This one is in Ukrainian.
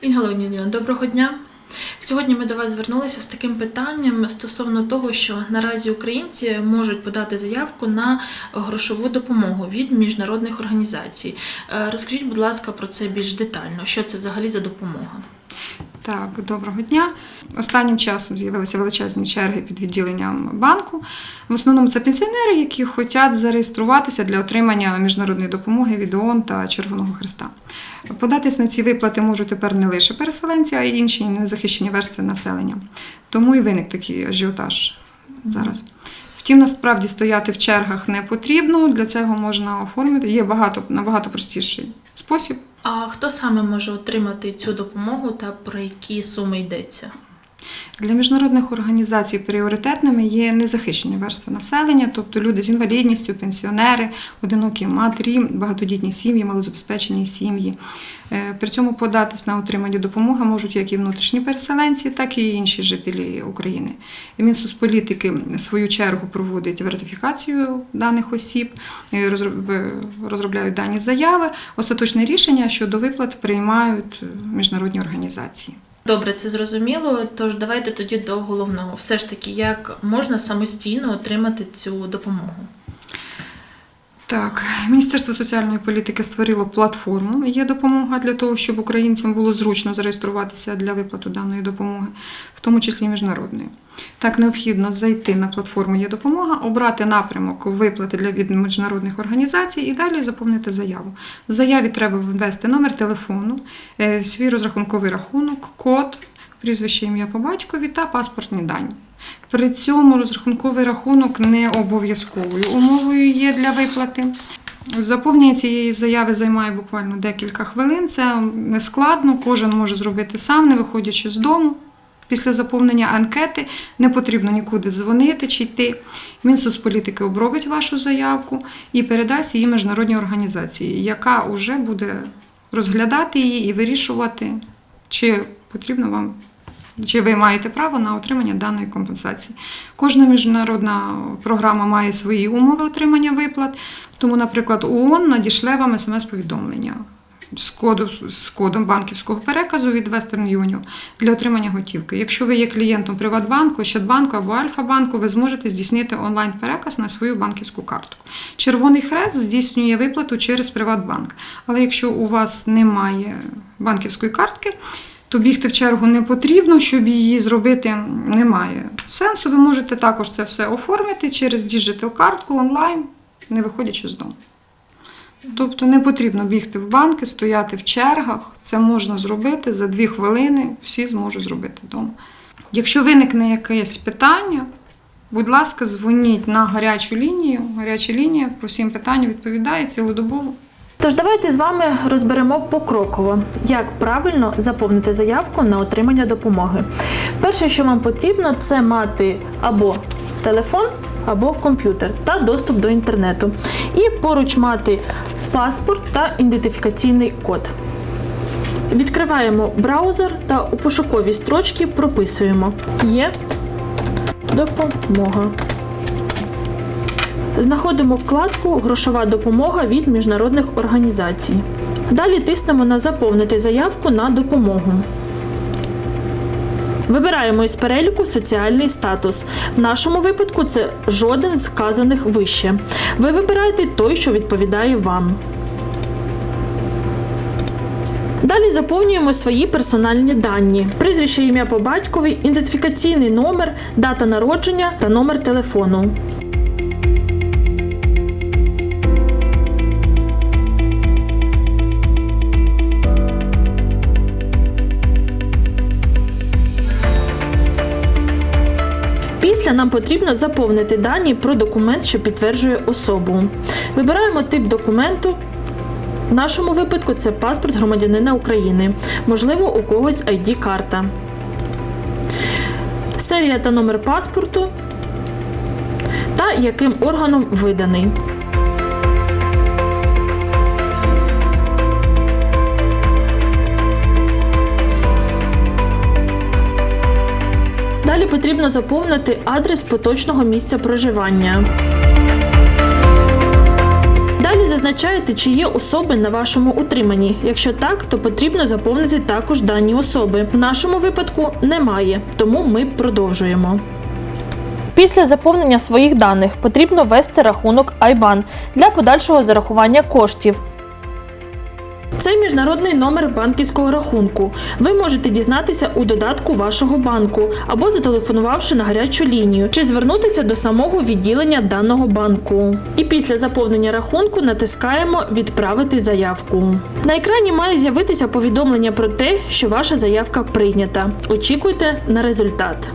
Інга доброго дня. Сьогодні ми до вас звернулися з таким питанням стосовно того, що наразі українці можуть подати заявку на грошову допомогу від міжнародних організацій. Е, Розкажіть, будь ласка, про це більш детально. Що це взагалі за допомога? Так, доброго дня. Останнім часом з'явилися величезні черги під відділенням банку. В основному це пенсіонери, які хочуть зареєструватися для отримання міжнародної допомоги від ООН та Червоного Христа. Податись на ці виплати можуть тепер не лише переселенці, а й інші незахищені верстви населення. Тому і виник такий ажіотаж зараз. Втім, насправді стояти в чергах не потрібно. Для цього можна оформити. Є багато набагато простіший спосіб. А хто саме може отримати цю допомогу та про які суми йдеться? Для міжнародних організацій пріоритетними є незахищені верстви населення, тобто люди з інвалідністю, пенсіонери, одинокі матері, багатодітні сім'ї, малозабезпечені сім'ї. Е, При цьому податись на отримання допомоги можуть як і внутрішні переселенці, так і інші жителі України. Мінсоцполітики в свою чергу проводить вертифікацію даних осіб, е, е, розробляють дані заяви. Остаточне рішення щодо виплат приймають міжнародні організації. Добре, це зрозуміло. Тож давайте тоді до головного. Все ж таки, як можна самостійно отримати цю допомогу? Так, Міністерство соціальної політики створило платформу Є допомога для того, щоб українцям було зручно зареєструватися для виплати даної допомоги, в тому числі міжнародної. Так, необхідно зайти на платформу Є допомога, обрати напрямок виплати для від міжнародних організацій і далі заповнити заяву. В заяві треба ввести номер телефону, е, свій розрахунковий рахунок, код, прізвище ім'я по батькові та паспортні дані. При цьому розрахунковий рахунок не обов'язковою умовою є для виплати. Заповнення цієї заяви займає буквально декілька хвилин. Це не складно, кожен може зробити сам, не виходячи з дому. Після заповнення анкети не потрібно нікуди дзвонити чи йти. Мінсоцполітики обробить вашу заявку і передасть її міжнародній організації, яка вже буде розглядати її і вирішувати, чи потрібно вам чи ви маєте право на отримання даної компенсації. Кожна міжнародна програма має свої умови отримання виплат. Тому, наприклад, ООН надішле вам смс-повідомлення з, коду, з кодом банківського переказу від Western Union для отримання готівки. Якщо ви є клієнтом Приватбанку, Щадбанку або Альфа-банку, ви зможете здійснити онлайн-переказ на свою банківську картку. Червоний хрест здійснює виплату через Приватбанк. Але якщо у вас немає банківської картки, то бігти в чергу не потрібно, щоб її зробити немає сенсу. Ви можете також це все оформити через діджитал-картку онлайн, не виходячи з дому. Тобто не потрібно бігти в банки, стояти в чергах. Це можна зробити за дві хвилини, всі зможуть зробити вдома. Якщо виникне якесь питання, будь ласка, дзвоніть на гарячу лінію. Гаряча лінія по всім питанням відповідає цілодобово. Тож давайте з вами розберемо покроково, як правильно заповнити заявку на отримання допомоги. Перше, що вам потрібно, це мати або телефон, або комп'ютер та доступ до інтернету. І поруч мати паспорт та ідентифікаційний код. Відкриваємо браузер та у пошуковій строчці прописуємо Є допомога. Знаходимо вкладку Грошова допомога від міжнародних організацій. Далі тиснемо на Заповнити заявку на допомогу. Вибираємо із переліку соціальний статус. В нашому випадку це жоден з вказаних вище. Ви вибираєте той, що відповідає вам. Далі заповнюємо свої персональні дані: прізвище ім'я по батькові, ідентифікаційний номер, дата народження та номер телефону. Після нам потрібно заповнити дані про документ, що підтверджує особу. Вибираємо тип документу. В нашому випадку це паспорт громадянина України. Можливо, у когось ID-карта. Серія та номер паспорту та яким органом виданий. Потрібно заповнити адрес поточного місця проживання. Далі зазначаєте, чи є особи на вашому утриманні. Якщо так, то потрібно заповнити також дані особи. В нашому випадку немає, тому ми продовжуємо. Після заповнення своїх даних потрібно ввести рахунок IBAN для подальшого зарахування коштів. Це міжнародний номер банківського рахунку. Ви можете дізнатися у додатку вашого банку або зателефонувавши на гарячу лінію, чи звернутися до самого відділення даного банку. І після заповнення рахунку натискаємо Відправити заявку. На екрані має з'явитися повідомлення про те, що ваша заявка прийнята. Очікуйте на результат.